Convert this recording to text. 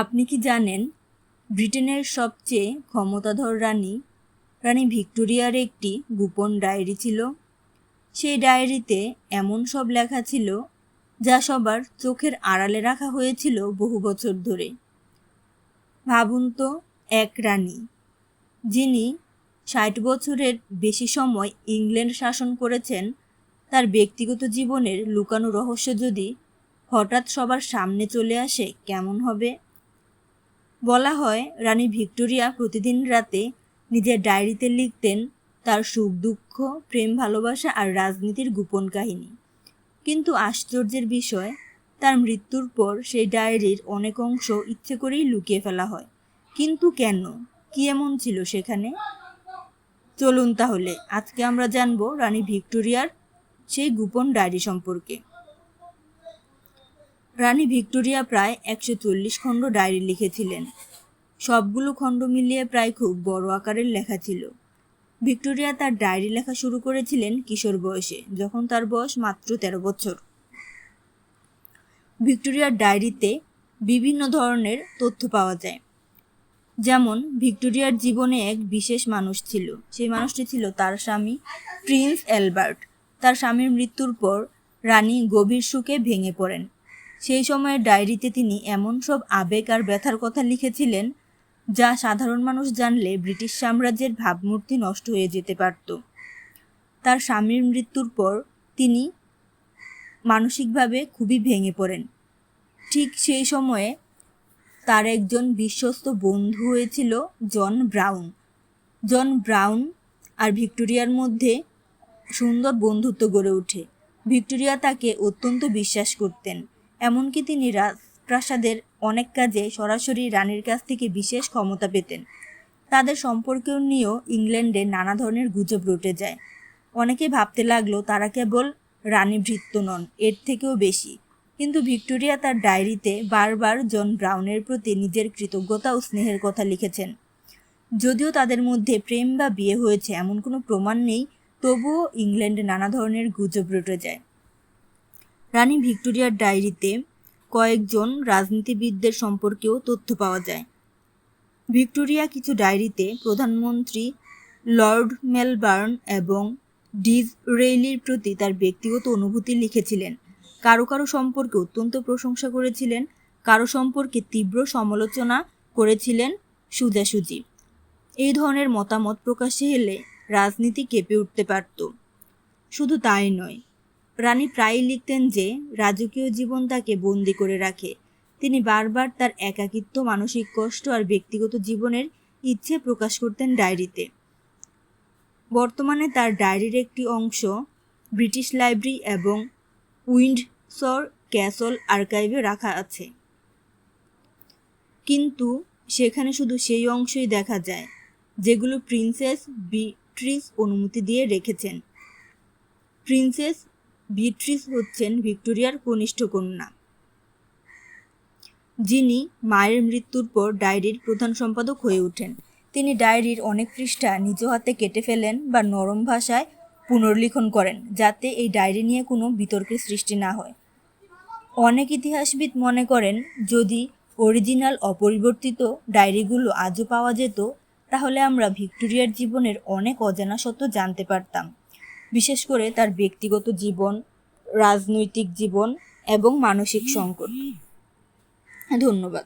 আপনি কি জানেন, ব্রিটেনের সবচেয়ে ক্ষমতাধর রানী রানী ভিক্টোরিয়ার একটি গোপন ডায়েরি ছিল। সেই ডায়েরিতে এমন সব লেখা ছিল, যা সবার চোখের আড়ালে রাখা হয়েছিল বহু বছর ধরে। ভাবুন তো, এক রানী, যিনি ষাট বছরের বেশি সময় ইংল্যান্ড শাসন করেছেন, তার ব্যক্তিগত জীবনের লুকানো রহস্য যদি হঠাৎ সবার সামনে চলে আসে, কেমন হবে? বলা হয়, রানী ভিক্টোরিয়া প্রতিদিন রাতে নিজের ডায়েরিতে লিখতেন তার সুখ, দুঃখ, প্রেম, ভালোবাসা আর রাজনীতির গোপন কাহিনী। কিন্তু আশ্চর্যের বিষয়, তার মৃত্যুর পর সেই ডায়েরির অনেক অংশ ইচ্ছে করেই লুকিয়ে ফেলা হয়। কিন্তু কেন? কি এমন ছিল সেখানে? চলুন তাহলে, আজকে আমরা জানব রানী ভিক্টোরিয়ার সেই গোপন ডায়েরি সম্পর্কে। রানী ভিক্টোরিয়া প্রায় একশো চল্লিশ খণ্ড ডায়েরি লিখেছিলেন। সবগুলো খণ্ড মিলিয়ে প্রায় খুব বড় আকারের লেখা ছিল। ভিক্টোরিয়া তার ডায়েরি লেখা শুরু করেছিলেন কিশোর বয়সে, যখন তার বয়স মাত্র তেরো বছর। ভিক্টোরিয়ার ডায়েরিতে বিভিন্ন ধরনের তথ্য পাওয়া যায়। যেমন, ভিক্টোরিয়ার জীবনে এক বিশেষ মানুষ ছিল। সেই মানুষটি ছিল তার স্বামী প্রিন্স অ্যালবার্ট। তার স্বামীর মৃত্যুর পর রানী গভীর সুখে ভেঙে পড়েন। সেই সময়ের ডায়েরিতে তিনি এমন সব আবেগ আর ব্যথার কথা লিখেছিলেন যা সাধারণ মানুষ জানলে ব্রিটিশ সাম্রাজ্যের ভাবমূর্তি নষ্ট হয়ে যেতে পারত। তার স্বামীর মৃত্যুর পর তিনি মানসিকভাবে খুবই ভেঙে পড়েন। ঠিক সেই সময়ে তার একজন বিশ্বস্ত বন্ধু হয়েছিল জন ব্রাউন। জন ব্রাউন আর ভিক্টোরিয়ার মধ্যে সুন্দর বন্ধুত্ব গড়ে ওঠে। ভিক্টোরিয়া তাকে অত্যন্ত বিশ্বাস করতেন। এমনকি তিনি রাজপ্রাসাদের অনেক কাজে সরাসরি রানীর কাছ থেকে বিশেষ ক্ষমতা পেতেন। তাদের সম্পর্কেও নিয়েও ইংল্যান্ডে নানা ধরনের গুজব রটে যায়। অনেকে ভাবতে লাগল, তারা কেবল রানী ভৃত্য নন, এর থেকেও বেশি। কিন্তু ভিক্টোরিয়া তার ডায়েরিতে বারবার জন ব্রাউনের প্রতি নিজের কৃতজ্ঞতা ও স্নেহের কথা লিখেছেন। যদিও তাদের মধ্যে প্রেম বা বিয়ে হয়েছে এমন কোনো প্রমাণ নেই, তবুও ইংল্যান্ডে নানা ধরনের গুজব রটে যায়। রানী ভিক্টোরিয়ার ডায়েরিতে কয়েকজন রাজনীতিবিদদের সম্পর্কেও তথ্য পাওয়া যায়। ভিক্টোরিয়া কিছু ডায়েরিতে প্রধানমন্ত্রী লর্ড মেলবার্ন এবং ডিজ রেইলির প্রতি তার ব্যক্তিগত অনুভূতি লিখেছিলেন। কারও কারও সম্পর্কে অত্যন্ত প্রশংসা করেছিলেন, কারও সম্পর্কে তীব্র সমালোচনা করেছিলেন সুজাসুজি। এই ধরনের মতামত প্রকাশ্যে এলে রাজনীতি কেঁপে উঠতে পারত। শুধু তাই নয় রানী প্রায়ই লিখতেন যে, রাজকীয় জীবন তাকে বন্দি করে রাখে। তিনি বারবার তার একাকিত্ব, মানসিক কষ্ট আর ব্যক্তিগত জীবনের ইচ্ছে প্রকাশ করতেন ডায়েরিতে। বর্তমানে তার ডায়েরির একটি অংশ ব্রিটিশ লাইব্রেরি এবং উইন্ডসর ক্যাসল আর্কাইভে রাখা আছে। কিন্তু সেখানে শুধু সেই অংশই দেখা যায়, যেগুলো প্রিন্সেস বিট্রিস অনুমতি দিয়ে রেখেছেন। প্রিন্সেস বিট্রিস হচ্ছেন ভিক্টোরিয়ার কনিষ্ঠ কন্যা। যিনি মায়ের মৃত্যুর পর ডায়েরির প্রধান সম্পাদক হয়ে ওঠেন। তিনি ডায়েরির অনেক পৃষ্ঠা নিজ হাতে কেটে ফেলেন বা নরম ভাষায় পুনর্লিখন করেন, যাতে এই ডায়েরি নিয়ে কোনো বিতর্কের সৃষ্টি না হয়। অনেক ইতিহাসবিদ মনে করেন, যদি অরিজিনাল অপরিবর্তিত ডায়েরিগুলো আজও পাওয়া যেত, তাহলে আমরা ভিক্টোরিয়ার জীবনের অনেক অজানা সত্য জানতে পারতাম। বিশেষ করে তার ব্যক্তিগত জীবন রাজনৈতিক জীবন এবং মানসিক সংকট। ধন্যবাদ।